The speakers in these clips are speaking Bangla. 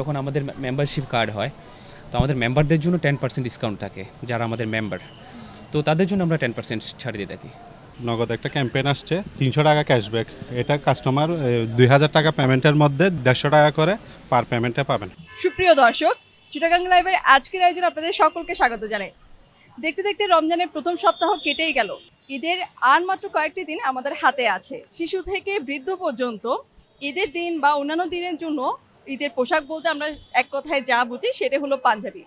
যখন আমাদের মেম্বারশিপ কার্ড হয় তো আমাদের মেম্বারদের জন্য টেন পার্সেন্ট ডিসকাউন্ট থাকে যারা আমাদের মেম্বার তো তাদের জন্য আমরা টেন পার্সেন্ট ছাড় দিয়ে থাকি। নগদ একটা ক্যাম্পেইন আসছে তিনশো টাকা ক্যাশব্যাক এটা কাস্টমার দুই হাজার টাকা পেমেন্টের মধ্যে দেড়শো টাকা করে পার পেমেন্টে পাবেন। সুপ্রিয় দর্শক চিটাগাং লাইভের আজকের আয়োজন আপনাদের সকলকে স্বাগত জানাই। দেখতে দেখতে রমজানের প্রথম সপ্তাহ কেটেই গেল। ঈদের আর মাত্র কয়েকটি দিন আমাদের হাতে আছে। শিশু থেকে বৃদ্ধ পর্যন্ত ঈদের দিন বা অন্যান্য দিনের জন্য ঈদের পোশাক বলতে আমরা এক কথায় যা বুঝি সেটা হলো পাঞ্জাবি।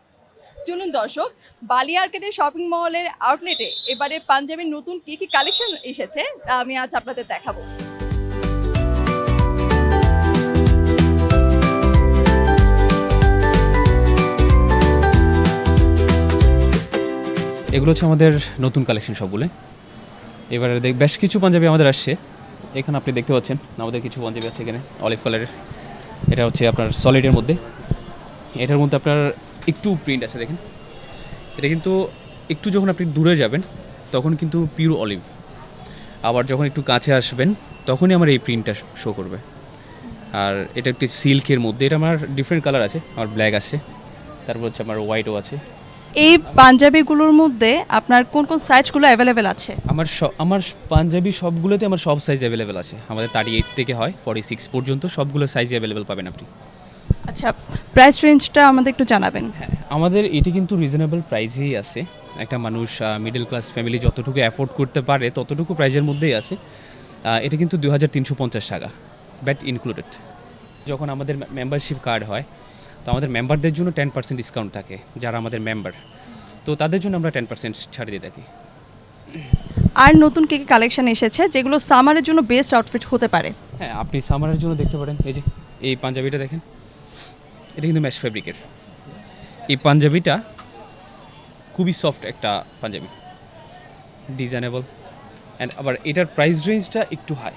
চলুন দর্শক, বালি আর্কেডের শপিং মলের আউটলেটে এবারে পাঞ্জাবির নতুন কি কি কালেকশন এসেছে, তা আমি আজ আপনাদের দেখাবো। এগুলো হচ্ছে আমাদের নতুন কালেকশন সবগুলো এবারে দেখ বেশ কিছু পাঞ্জাবি আমাদের আসছে। এখানে আপনি দেখতে পাচ্ছেন, আমাদের কিছু পাঞ্জাবি আছে এখানে অলিভ কালারের এটা হচ্ছে আপনার সলিডের মধ্যে। এটার মধ্যে আপনার একটু প্রিন্ট আছে দেখেন। এটা কিন্তু একটু যখন আপনি দূরে যাবেন, তখন কিন্তু পিওর অলিভ আবার যখন একটু কাছে আসবেন, তখনই আমার এই প্রিন্টটা শো করবে। আর এটা একটি সিল্কের মধ্যে, এটা আমার ডিফারেন্ট কালার আছে, আমার ব্ল্যাক আছে। তারপর হচ্ছে আমার হোয়াইটও আছে। এই পাঞ্জাবিগুলোর মধ্যে আপনার কোন কোন সাইজগুলো অ্যাভেলেবেল আছে? আমার সব আমার পাঞ্জাবি সবগুলোতে আমার সব সাইজ অ্যাভেলেবেল আছে। আমাদের থার্টি এইট থেকে হয় ফর্টি সিক্স পর্যন্ত সবগুলো সাইজ অ্যাভেলেবেল পাবেন আপনি। আচ্ছা প্রাইস রেঞ্জটা আমাদের একটু জানাবেন। হ্যাঁ আমাদের এটি কিন্তু রিজনেবল প্রাইসেই আছে। একটা মানুষ মিডল ক্লাস ফ্যামিলি যতটুকু অ্যাফোর্ড করতে পারে ততটুকু প্রাইজের মধ্যেই আছে। এটা কিন্তু দু হাজার তিনশো পঞ্চাশ টাকা ব্যাট ইনক্লুডেড যখন আমাদের মেম্বারশিপ কার্ড হয় তো আমাদের মেম্বারদের জন্য টেন পার্সেন্ট ডিসকাউন্ট থাকে যারা আমাদের মেম্বার তো তাদের জন্য আমরা টেন পার্সেন্ট ছাড় দিয়ে থাকি। আর নতুন কে কি কালেকশন এসেছে যেগুলো সামারের জন্য বেস্ট আউটফিট হতে পারে? হ্যাঁ আপনি সামারের জন্য দেখতে পারেন এই যে এই পাঞ্জাবিটা দেখেন। এটা কিন্তু ম্যাশ ফেব্রিকের এই পাঞ্জাবিটা খুবই সফট একটা পাঞ্জাবি। ডিজাইনেবল অ্যান্ড আবার এটার প্রাইস রেঞ্জটা একটু হাই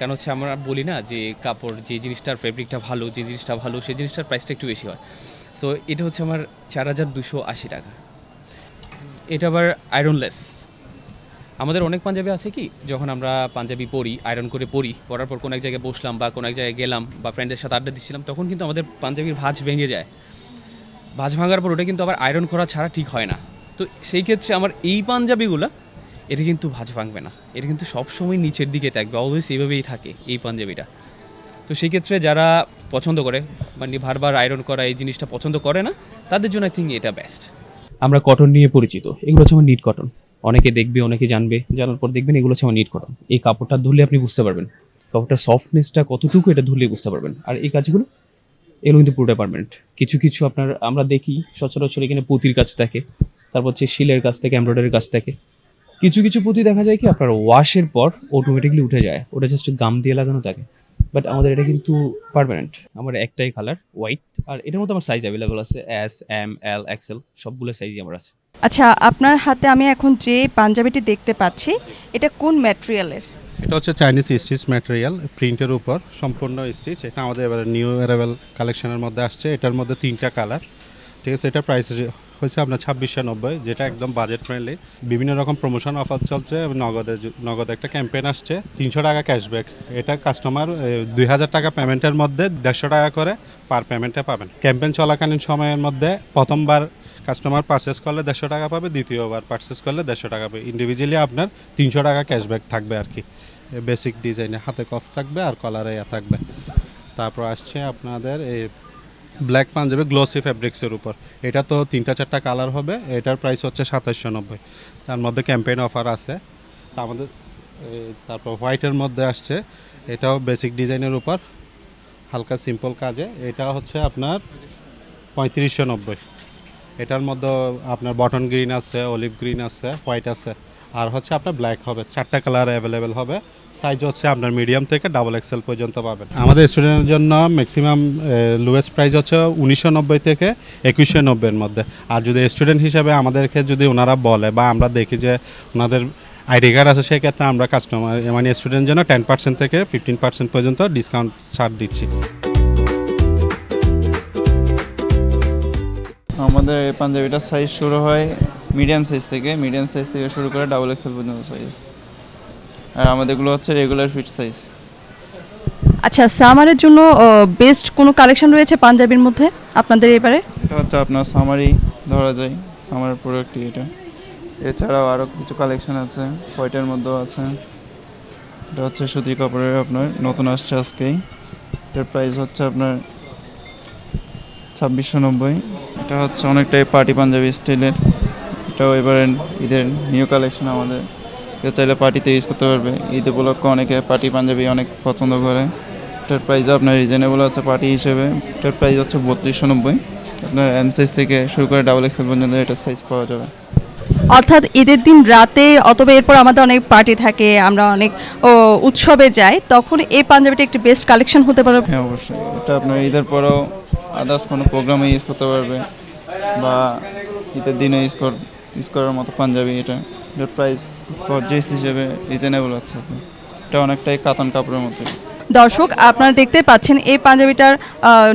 কেন হচ্ছে আমরা বলি না যে কাপড় যে জিনিসটার ফেব্রিকটা ভালো, যে জিনিসটা ভালো, সেই জিনিসটার প্রাইসটা একটু বেশি হয়। সো এটা হচ্ছে আমার চার হাজার দুশো আশি টাকা। এটা আবার আয়রনলেস আমাদের অনেক পাঞ্জাবি আছে কি, যখন আমরা পাঞ্জাবি পরি আয়রন করে পরি, পরার পর কোনো এক জায়গায় বসলাম বা কোনো এক জায়গায় গেলাম বা ফ্রেন্ডের সাথে আড্ডা দিচ্ছিলাম, তখন কিন্তু আমাদের পাঞ্জাবির ভাঁজ ভেঙে যায়। ভাঁজ ভাঙার পর ওটা কিন্তু আবার আয়রন করা ছাড়া ঠিক হয় না। তো সেই ক্ষেত্রে আমার এই পাঞ্জাবিগুলো এটা কিন্তু ভাঁজ ভাঙবে না। এটা কিন্তু সবসময় নিচের দিকে থাকবে অলওয়েজ এইভাবেই থাকে এই পাঞ্জাবিটা। তো সেই ক্ষেত্রে যারা পছন্দ করে মানে বারবার আয়রন করা এই জিনিসটা পছন্দ করে না, তাদের জন্য আই থিঙ্ক এটা বেস্ট আমরা কটন নিয়ে পরিচিত, এগুলো হচ্ছে আমার নিট কটন অনেকে দেখবে, অনেকে জানবে, জানার পর দেখবেন এগুলো হচ্ছে আমার নিট কটন এই কাপড়টা ধরলে আপনি বুঝতে পারবেন, কাপড়টার সফটনেসটা কতটুকু এটা ধরলে বুঝতে পারবেন। আর এই কাজগুলো, এগুলো কিন্তু পুরোটা পারমানেন্ট কিছু কিছু আপনার, আমরা দেখি, সচরাচর এখানে পুঁতির কাজ থাকে, তারপর হচ্ছে শিলের কাজ থেকে এমব্রয়ডারির কাজ থাকে। কিছু কিছু পুঁতি দেখা যায় কি আপনার ওয়াশের পর অটোমেটিকলি উঠে যায়। ওটা জাস্ট গাম দিয়ে লাগানো থাকে। বাট আমাদের এটা কিন্তু পারমানেন্ট আমার একটাই কালার হোয়াইট আর এটার মধ্যে আমার সাইজ অ্যাভেলেবল আছে এস এম এল এক্সেল সবগুলো সাইজই আমার আছে। আচ্ছা আপনার হাতে আমি এখন যে পাঞ্জাবিটি দেখতে পাচ্ছি এটা কোন ম্যাটেরিয়ালের এটা হচ্ছে চাইনিজ স্টিচ ম্যাটেরিয়াল প্রিন্টের উপর সম্পূর্ণ স্টিচ এটা আমাদের এবারে নিউ অ্যারাইভেল কালেকশনের মধ্যে আসছে। এটার মধ্যে তিনটা কালার ঠিক আছে, এটা প্রাইস হয়েছে আপনার ছাব্বিশশো নব্বই, যেটা একদম বাজেট ফ্রেন্ডলি বিভিন্ন রকম প্রমোশন অফার চলছে নগদের জ- নগদ একটা ক্যাম্পেইন আসছে, তিনশো টাকা ক্যাশব্যাক এটা কাস্টমার দুই হাজার টাকা পেমেন্টের মধ্যে দেড়শো টাকা করে পার পেমেন্টে পাবেন। ক্যাম্পেইন চলাকালীন সময়ের মধ্যে প্রথমবার কাস্টমার পারচেস করলে দেড়শো টাকা পাবে, দ্বিতীয়বার পারচেস করলে দেড়শো টাকা পাবে। ইন্ডিভিজুয়ালি আপনার তিনশো টাকা ক্যাশব্যাক থাকবে আর কি। বেসিক ডিজাইনে হাতে কফ থাকবে আর কলারে থাকবে। তারপর আসছে আপনাদের এই ব্ল্যাক পাঞ্জাবি গ্লোসি ফ্যাব্রিক্সের উপর। এটা তো তিনটা, চারটা কালার হবে, এটার প্রাইস হচ্ছে সাতাশশো নব্বই। তার মধ্যে ক্যাম্পেইন অফার আছে। আমাদের তারপর হোয়াইটের মধ্যে আসছে। এটাও বেসিক ডিজাইনের উপর, হালকা সিম্পল কাজে। এটা হচ্ছে আপনার পঁয়ত্রিশশো নব্বই। এটার মধ্যে আপনার বটন গ্রিন আছে অলিভ গ্রিন আছে হোয়াইট আছে। আর হচ্ছে আপনার ব্ল্যাক হবে, চারটা কালার অ্যাভেলেবেল হবে। সাইজ হচ্ছে আপনার মিডিয়াম থেকে ডাবল এক্সেল পর্যন্ত পাবেন। আমাদের স্টুডেন্টের জন্য ম্যাক্সিমাম লোয়েস্ট প্রাইস হচ্ছে উনিশশো নব্বই থেকে একুশশো নব্বইয়ের মধ্যে। আর যদি স্টুডেন্ট হিসাবে আমাদেরকে যদি ওনারা বলে বা আমরা দেখি যে ওনাদের আইডি কার্ড আছে, সেক্ষেত্রে আমরা কাস্টমার মানে স্টুডেন্ট জন্য টেন পার্সেন্ট থেকে ফিফটিন পার্সেন্ট পর্যন্ত ডিসকাউন্ট ছাড় দিচ্ছি। আমাদের এই পাঞ্জাবিটার সাইজ শুরু হয় মিডিয়াম সাইজ থেকে মিডিয়াম সাইজ থেকে শুরু করে ডাবল এক্সেল পর্যন্ত সাইজ আর আমাদেরগুলো হচ্ছে রেগুলার ফিট সাইজ আচ্ছা সামারের জন্য বেস্ট কোনো কালেকশন রয়েছে পাঞ্জাবির মধ্যে আপনাদের এবারে? এটা হচ্ছে আপনার সামারি ধরা যায়। সামার প্রোডাক্টই এটা। এছাড়াও আরও কিছু কালেকশন আছে হোয়াইটের মধ্যেও আছে। এটা হচ্ছে সুতির কাপড়ের আপনার নতুন আসছে আজকেই। এটার প্রাইস হচ্ছে আপনার ছাব্বিশশো নব্বই। এটা হচ্ছে অনেকটাই পার্টি পাঞ্জাবি স্টাইলের এটাও এবারে ঈদের নিউ কালেকশন আমাদের। কেউ চাইলে পার্টিতে ইউজ করতে পারবে। ঈদ উপলক্ষে অনেকে পার্টি পাঞ্জাবি অনেক পছন্দ করে। এটার প্রাইস আপনার রিজনেবল আছে পার্টি হিসেবে। এটার প্রাইস হচ্ছে বত্রিশশো নব্বই। আপনার এম সাইজ থেকে শুরু করে ডাবল এক্সেল পর্যন্ত এটার সাইজ পাওয়া যাবে। অর্থাৎ ঈদের দিন রাতে অথবা এরপর আমাদের অনেক পার্টি থাকে আমরা অনেক উৎসবে যাই তখন এই পাঞ্জাবিটা একটি বেস্ট কালেকশন হতে পারে। হ্যাঁ অবশ্যই। এটা আপনার ঈদের পরেও আদার্স কোনো প্রোগ্রামে ইউজ করতে পারবে বা ঈদের দিনে ইউজ কর ইউজ করার মতো পাঞ্জাবি, এটা এটার প্রাইস পর্যায় হিসেবে রিজনেবল আছে। এটা অনেকটাই কাতান কাপড়ের মতো দর্শক, আপনারা দেখতে পাচ্ছেন এই পাঞ্জাবিটার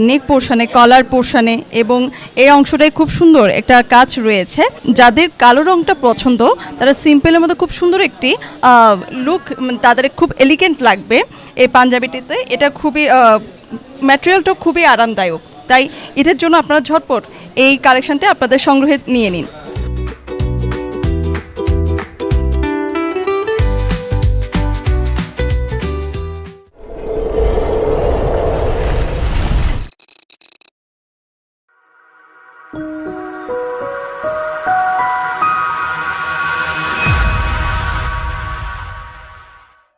নেক পোর্শনে কলার পোর্শনে এবং এই অংশটায় খুব সুন্দর একটা কাজ রয়েছে। যাদের কালো রংটা পছন্দ, তারা সিম্পলের মধ্যে খুব সুন্দর একটি লুক তাদের খুব এলিগেন্ট লাগবে এই পাঞ্জাবিটিতে। এটা খুবই ম্যাটেরিয়ালটা খুবই আরামদায়ক। তাই এটার জন্য আপনারা ঝটপট এই কালেকশনটা আপনাদের সংগ্রহে নিয়ে নিন।